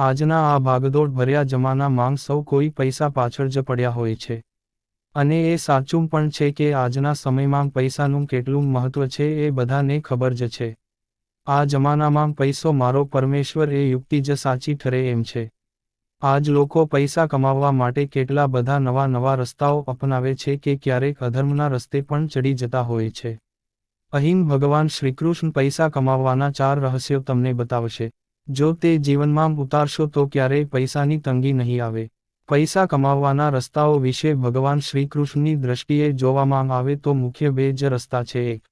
આજના આ ભાગદોડ ભર્યા જમાનામાં સૌ કોઈ પૈસા પાછળ જ પડ્યા હોય છે. અને એ સાચું પણ છે કે આજના સમયમાં પૈસાનું કેટલું મહત્વ છે એ બધાને ખબર જ છે. આ જમાનામાં પૈસો મારો પરમેશ્વર એ યુક્તિ જ સાચી ઠરે એમ છે. આજ લોકો પૈસા કમાવવા માટે કેટલા બધા નવા નવા રસ્તાઓ અપનાવે છે કે ક્યારેક અધર્મના રસ્તે પણ ચડી જતા હોય છે. અહીં ભગવાન શ્રીકૃષ્ણ પૈસા કમાવવાના ચાર રહસ્યો તમને બતાવશે. જો તે જીવનમાં ઉતારશો તો ક્યારેય પૈસાની તંગી નહીં આવે. પૈસા કમાવવાના રસ્તાઓ વિશે ભગવાન શ્રીકૃષ્ણની દ્રષ્ટિએ જોવામાં આવે તો મુખ્ય બે જ રસ્તા છે એક.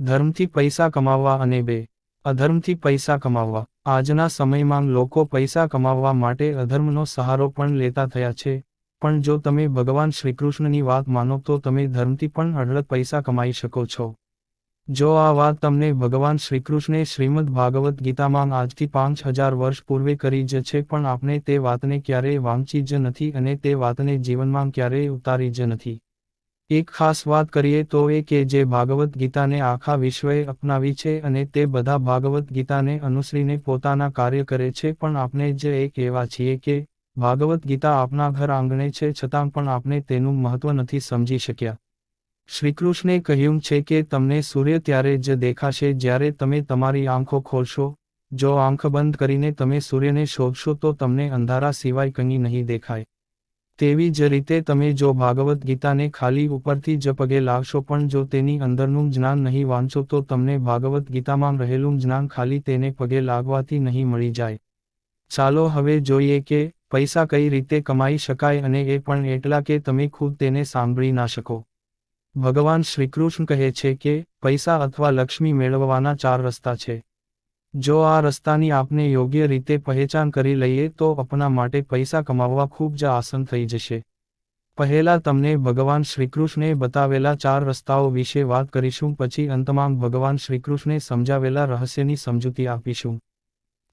ધર્મથી પૈસા કમાવવા અને બે. અધર્મથી પૈસા કમાવવા. આજના સમયમાં લોકો પૈસા કમાવવા માટે અધર્મનો સહારો પણ લેતા થયા છે. પણ જો તમે ભગવાન શ્રીકૃષ્ણની વાત માનો તો તમે ધર્મથી પણ અઢળક પૈસા કમાઈ શકો છો. જો આ વાત તમને ભગવાન શ્રીકૃષ્ણે શ્રીમદ ભાગવત ગીતામાં આજથી પાંચ હજાર વર્ષ પૂર્વે કરી જ છે, પણ આપણે તે વાતને ક્યારેય વાંચી જ નથી અને તે વાતને જીવનમાં ક્યારેય ઉતારી જ નથી. એક ખાસ વાત કરીએ તો એ કે જે ભાગવત ગીતાને આખા વિશ્વએ અપનાવી છે અને તે બધા ભાગવત ગીતાને અનુસરીને પોતાના કાર્ય કરે છે, પણ આપણે જ એક એવા છીએ કે, ભાગવત ગીતા આપના ઘર આંગણે છે, છતાં પણ આપણે તેનું મહત્વ નથી સમજી શક્યા. શ્રીકૃષ્ણે કહ્યું છે કે તમને સૂર્ય ત્યારે જ દેખાશે જ્યારે તમે તમારી આંખો ખોલશો. જો આંખ બંધ કરીને તમે સૂર્યને શોધશો તો તમને અંધારા સિવાય કંઈ નહીં દેખાય. તેવી જ રીતે તમે જો ભાગવત ગીતાને ખાલી ઉપરથી જ પગે લાવશો પણ જો તેની અંદરનું જ્ઞાન નહીં વાંચો તો તમને ભાગવત ગીતામાં રહેલું જ્ઞાન ખાલી તેને પગે લાગવાથી નહીં મળી જાય. ચાલો હવે જોઈએ કે પૈસા કઈ રીતે કમાઈ શકાય અને એ પણ એટલા કે તમે ખુદ તેને સાંભળી ના શકો. ભગવાન શ્રીકૃષ્ણ કહે છે કે, પૈસા અથવા લક્ષ્મી મેળવવાના ચાર રસ્તા છે. જો આ રસ્તાની આપને યોગ્ય રીતે પહેચાન કરી લઈએ તો આપના માટે પૈસા કમાવવા ખૂબ જ આસન થઈ જશે. પહેલા તમને ભગવાન શ્રીકૃષ્ણે બતાવેલા ચાર રસ્તાઓ વિશે વાત કરીશું પછી અંતમાં ભગવાન શ્રીકૃષ્ણે સમજાવેલા રહસ્યની સમજૂતી આપીશું.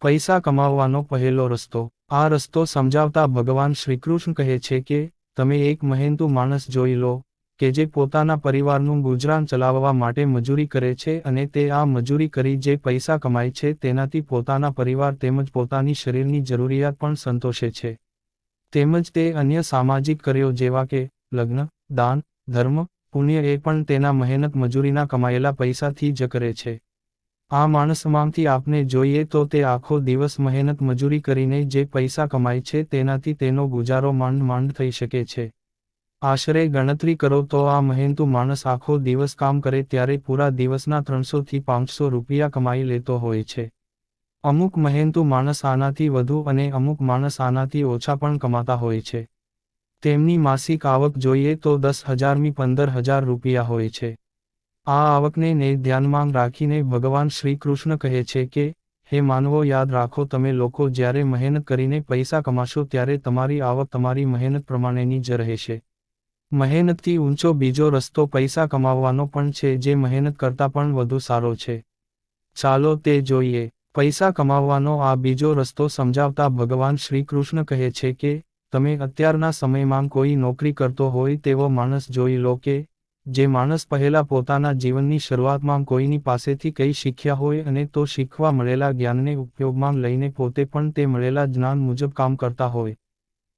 પૈસા કમાવવાનો પહેલો રસ્તો. આ રસ્તો સમજાવતા ભગવાન શ્રીકૃષ્ણ કહે છે કે, તમે એક મહેનતુ માણસ જોઈ લો કે જે પોતાના પરિવારનું ગુજરાન ચલાવવા માટે મજૂરી કરે છે અને તે આ મજૂરી કરી જે પૈસા કમાય છે તેનાથી પોતાના પરિવાર તેમજ પોતાની શરીરની જરૂરિયાત પણ સંતોષે છે. તેમજ તે અન્ય સામાજિક કર્યો જેવા કે લગ્ન, દાન, ધર્મ, પુણ્ય એ પણ તેના મહેનત મજૂરીના કમાયેલા પૈસાથી જ કરે છે. આ માણસમાંથી આપને જોઈએ તો તે આખો દિવસ મહેનત મજૂરી કરીને જે પૈસા કમાય છે તેનાથી તેનો ગુજારો માંડ માંડ થઈ શકે છે. આશરે ગણતરી કરો તો આ મહેનતુ માણસ આખો દિવસ કામ કરે ત્યારે પૂરા દિવસના ત્રણસોથી પાંચસો રૂપિયા કમાઈ લેતો હોય છે. અમુક મહેનતુ માણસ આનાથી વધુ અને અમુક માણસ આનાથી ઓછા પણ કમાતા હોય છે. તેમની માસિક આવક જોઈએ તો દસ હજારમી પંદર હજાર રૂપિયા હોય છે. આ આવકને ને ધ્યાનમાં રાખીને ભગવાન શ્રી કૃષ્ણ કહે છે કે, હે માનવો, યાદ રાખો તમે લોકો, જ્યારે મહેનત કરીને પૈસા કમાશો ત્યારે તમારી આવક તમારી મહેનત પ્રમાણેની જ રહેશે. મહેનતથી ઊંચો બીજો રસ્તો પૈસા કમાવવાનો પણ છે, જે મહેનત કરતાં પણ વધુ સારો છે. ચાલો તે જોઈએ. પૈસા કમાવવાનો આ બીજો રસ્તો સમજાવતા ભગવાન શ્રી કૃષ્ણ કહે છે કે, તમે અત્યારના સમયમાં કોઈ નોકરી કરતો હોય તેવો માણસ જોઈ લો કે, જે માણસ પહેલા પોતાના જીવનની શરૂઆતમાં કોઈની પાસેથી કંઈ શીખ્યા હોય અને તો શીખવા મળેલા જ્ઞાનને ઉપયોગમાં લઈને પોતે પણ તે મળેલા જ્ઞાન મુજબ કામ કરતા હોય.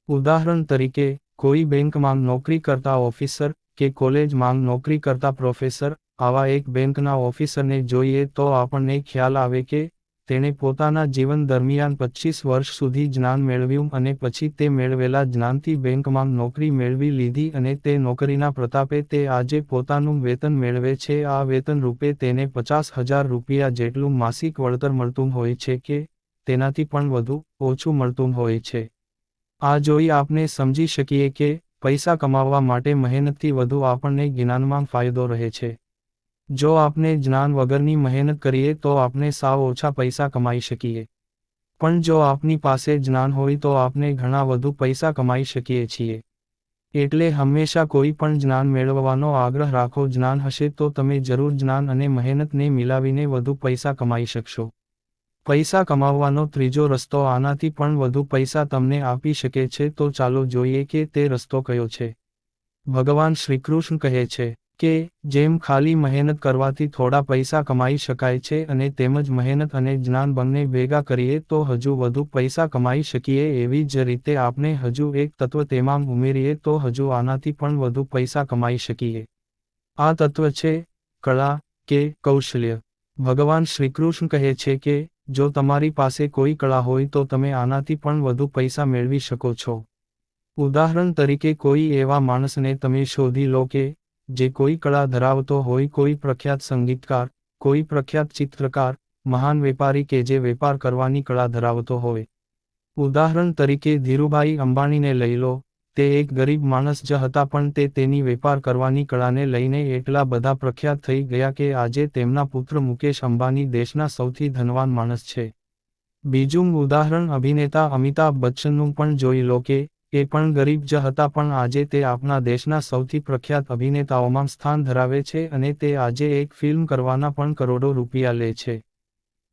ઉદાહરણ તરીકે કોઈ બેંકમાં નોકરી કરતા ઓફિસર કે કોલેજમાં નોકરી કરતા પ્રોફેસર આવા એક બેંકના ઓફિસરને જોઈએ તો આપણને ખ્યાલ આવે કે તેણે પોતાના જીવન દરમિયાન પચીસ વર્ષ સુધી જ્ઞાન મેળવ્યું અને પછી તે મેળવેલા જ્ઞાનથી બેંકમાં નોકરી મેળવી લીધી અને તે નોકરીના પ્રતાપે તે આજે પોતાનું વેતન મેળવે છે. આ વેતન રૂપે તેને પચાસ હજાર રૂપિયા જેટલું માસિક વળતર મળતું હોય છે કે તેનાથી પણ વધુ ઓછું મળતું હોય છે. આ જોઈ આપને સમજી શકીએ કે પૈસા કમાવવા માટે મહેનતથી વધુ આપણને જ્ઞાનમાં ફાયદો રહે છે. જો આપને જ્ઞાન વગરની મહેનત કરીએ તો આપણે સાવ ઓછા પૈસા કમાઈ શકીએ. પણ જો આપની પાસે જ્ઞાન હોય તો આપને ઘણા વધુ પૈસા કમાઈ શકીએ છીએ. એટલે હંમેશા કોઈ પણ જ્ઞાન મેળવવાનો આગ્રહ રાખો જ્ઞાન હશે તો તમે જરૂર જ્ઞાન અને મહેનતને મિલાવીને વધુ પૈસા કમાઈ શકશો. પૈસા કમાવવાનો ત્રીજો રસ્તો આનાથી પણ વધુ પૈસા તમને આપી શકે છે, તો ચાલો જોઈએ કે તે રસ્તો કયો છે. ભગવાન શ્રીકૃષ્ણ કહે છે કે, જેમ ખાલી મહેનત કરવાથી થોડા પૈસા કમાઈ શકાય છે અને તેમજ મહેનત અને જ્ઞાન બંને ભેગા કરીએ, તો હજુ વધુ પૈસા કમાઈ શકીએ એવી જ રીતે આપણે હજુ એક તત્વ તેમાં ઉમેરીએ, તો હજુ આનાથી પણ વધુ પૈસા કમાઈ શકીએ. આ તત્વ છે કળા કે કૌશલ્ય. ભગવાન શ્રીકૃષ્ણ કહે છે કે જો તમારી પાસે કોઈ કળા હોય તો તમે આનાથી પણ વધુ પૈસા મેળવી શકો છો. ઉદાહરણ તરીકે કોઈ એવા માણસને તમે શોધી લો કે, જે કોઈ કળા ધરાવતો હોય, કોઈ પ્રખ્યાત સંગીતકાર, કોઈ પ્રખ્યાત ચિત્રકાર, મહાન વેપારી કે જે વેપાર કરવાની કળા ધરાવતો હોય. ઉદાહરણ તરીકે ધીરુભાઈ અંબાણીને લઈ લો તે એક ગરીબ માણસ જ હતા પણ તે તેની વેપાર કરવાની કળાને લઈને એટલા બધા પ્રખ્યાત થઈ ગયા કે આજે તેમના પુત્ર મુકેશ અંબાની દેશના સૌથી ધનવાન માણસ છે. બીજું ઉદાહરણ અભિનેતા અમિતાભ બચ્ચનનું પણ જોઈ લો કે એ પણ ગરીબ જ હતા પણ આજે તે આપણા દેશના સૌથી પ્રખ્યાત અભિનેતાઓમાં સ્થાન ધરાવે છે અને તે આજે એક ફિલ્મ કરવાના પણ કરોડો રૂપિયા લે છે.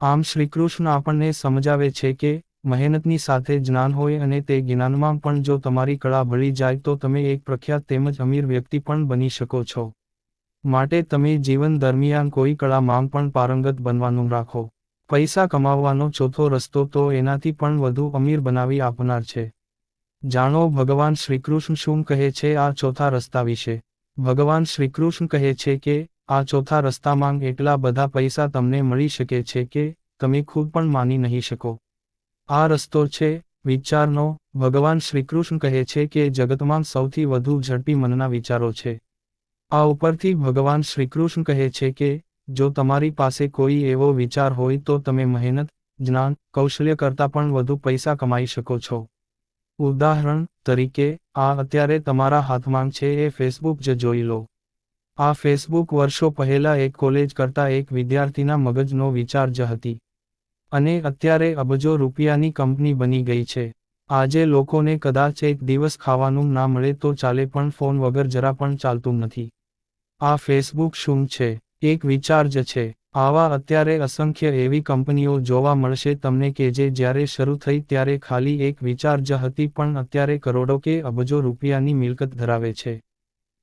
આમ શ્રીકૃષ્ણ આપણને સમજાવે છે કે મહેનતની સાથે જ્ઞાન હોય અને તે જ્ઞાનમાં પણ જો તમારી કળા ભળી જાય તો તમે એક પ્રખ્યાત તેમજ અમીર વ્યક્તિ પણ બની શકો છો. માટે તમે જીવન દરમિયાન કોઈ કળા માંગ પણ પારંગત બનવાનું રાખો. પૈસા કમાવવાનો ચોથો રસ્તો તો એનાથી પણ વધુ અમીર બનાવી આપનાર છે. જાણો, ભગવાન શ્રીકૃષ્ણ શું કહે છે આ ચોથા રસ્તા વિશે? ભગવાન શ્રીકૃષ્ણ કહે છે કે, આ ચોથા રસ્તામાં એટલા બધા પૈસા તમને મળી શકે છે કે, તમે ખુદ પણ માની નહીં શકો. આ રસ્તો છે, વિચારનો, ભગવાન શ્રીકૃષ્ણ કહે છે કે જગતમાં સૌથી વધુ ઝડપી મનના વિચારો છે. આ ઉપરથી ભગવાન શ્રીકૃષ્ણ કહે છે કે, જો તમારી પાસે કોઈ એવો વિચાર હોય તો તમે મહેનત, જ્ઞાન, કૌશલ્ય કરતાં પણ વધુ પૈસા કમાઈ શકો છો. ઉદાહરણ તરીકે, આ અત્યારે તમારા હાથમાં છે એ ફેસબુક જ જોઈ લો. આ ફેસબુક વર્ષો પહેલા એક કોલેજ કરતા એક વિદ્યાર્થીના મગજનો વિચાર જ હતી. અને અત્યારે અબજો રૂપિયાની કંપની બની ગઈ છે. આજે લોકોને કદાચ એક દિવસ ખાવાનું ના મળે તો ચાલે પણ ફોન વગર જરા પણ ચાલતું નથી. આ ફેસબુક શું છે? એક વિચાર જ છે. આવા અત્યારે અસંખ્ય એવી કંપનીઓ જોવા મળશે તમને કે જે જ્યારે શરૂ થઈ ત્યારે ખાલી એક વિચાર જ હતી પણ અત્યારે કરોડો કે અબજો રૂપિયાની મિલકત ધરાવે છે.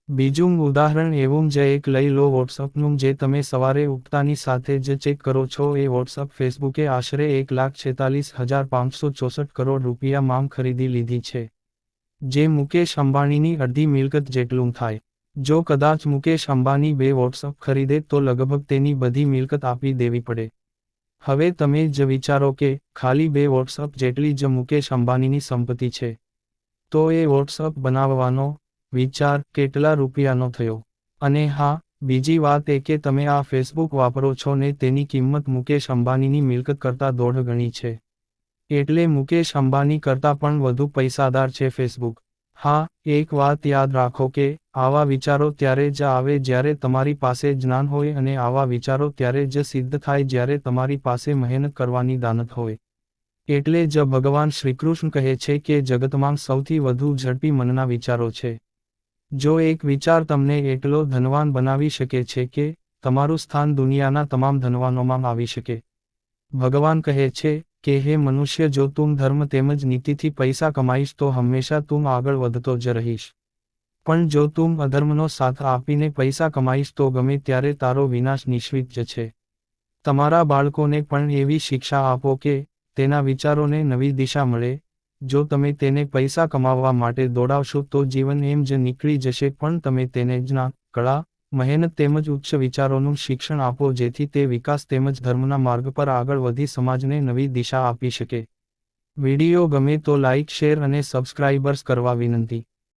બીજું ઉદાહરણ એવું જ એક લઈ લો વોટ્સઅપનું જે તમે સવારે ઉઠતાની સાથે જ ચેક કરો છો. એ વોટ્સઅપ ફેસબુકે આશરે એક લાખ છેતાલીસ હજાર પાંચસો ચોસઠ કરોડ રૂપિયા માંગ ખરીદી લીધી છે. જે મુકેશ અંબાણીની અડધી મિલકત જેટલું થાય. જો કદાચ મુકેશ અંબાની બે વોટ્સઅપ ખરીદે તો લગભગ તેની બધી મિલકત આપી દેવી પડે. હવે તમે જ વિચારો કે ખાલી બે વોટ્સઅપ જેટલી જ મુકેશ અંબાણીની સંપત્તિ છે. તો એ વોટ્સઅપ બનાવવાનો વિચાર કેટલા રૂપિયાનો થયો? અને હા, બીજી વાત એ કે તમે આ ફેસબુક વાપરો છો ને તેની કિંમત મુકેશ અંબાનીની મિલકત કરતાં દોઢ ગણી છે. એટલે મુકેશ અંબાની કરતાં પણ વધુ પૈસાદાર છે ફેસબુક હા, એક વાત યાદ રાખો કે આવા વિચારો ત્યારે જ આવે જ્યારે તમારી પાસે જ્ઞાન હોય અને આવા વિચારો ત્યારે જ સિદ્ધ થાય જ્યારે તમારી પાસે મહેનત કરવાની દાનત હોય. એટલે જ ભગવાન શ્રીકૃષ્ણ કહે છે કે જગતમાં સૌથી વધુ ઝડપી મનના વિચારો છે. જો એક વિચાર તમને એટલો ધનવાન બનાવી શકે છે કે તમારું સ્થાન દુનિયાના તમામ ધનવાનોમાં આવી શકે. ભગવાન કહે છે કે, હે મનુષ્ય, જો તું ધર્મ તેમજ નીતિથી પૈસા કમાઈશ તો હંમેશા તું આગળ વધતો જ રહીશ. પણ જો તું અધર્મનો સાથ આપીને પૈસા કમાઈશ તો ગમે ત્યારે તારો વિનાશ નિશ્ચિત જ છે. તમારા બાળકોને પણ એવી શિક્ષા આપો કે તેના વિચારોને નવી દિશા મળે જો તમે તેને પૈસા કમાવવા માટે દોડાવશો તો જીવન એમ જ નીકળી જશે, પણ તમે તેને જ્ઞાન, કળા, મહેનત તેમજ ઉચ્ચ વિચારોનું શિક્ષણ આપો જેથી તે વિકાસ તેમજ ધર્મના માર્ગ પર આગળ વધી સમાજને નવી દિશા આપી શકે. વીડિયો ગમે તો લાઇક શેર અને સબસ્ક્રાઇબર્સ કરવા વિનંતી.